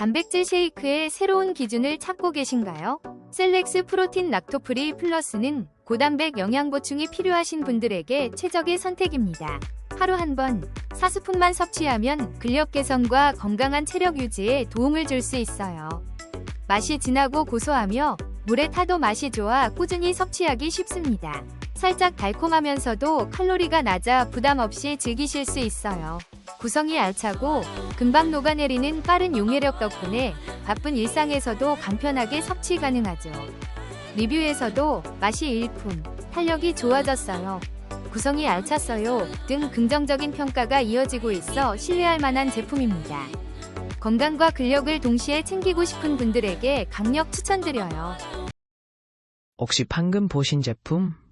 단백질 쉐이크의 새로운 기준을 찾고 계신가요? 셀렉스 프로틴 락토프리 플러스는 고단백 영양 보충이 필요하신 분들에게 최적의 선택입니다. 하루 한번 4스푼만 섭취하면 근력 개선과 건강한 체력 유지에 도움을 줄 수 있어요. 맛이 진하고 고소하며 물에 타도 맛이 좋아 꾸준히 섭취하기 쉽습니다. 살짝 달콤하면서도 칼로리가 낮아 부담 없이 즐기실 수 있어요. 구성이 알차고 금방 녹아내리는 빠른 용해력 덕분에 바쁜 일상에서도 간편하게 섭취 가능하죠. 리뷰에서도 맛이 일품, 탄력이 좋아졌어요. 구성이 알찼어요 등 긍정적인 평가가 이어지고 있어 신뢰할 만한 제품입니다. 건강과 근력을 동시에 챙기고 싶은 분들에게 강력 추천드려요. 혹시 방금 보신 제품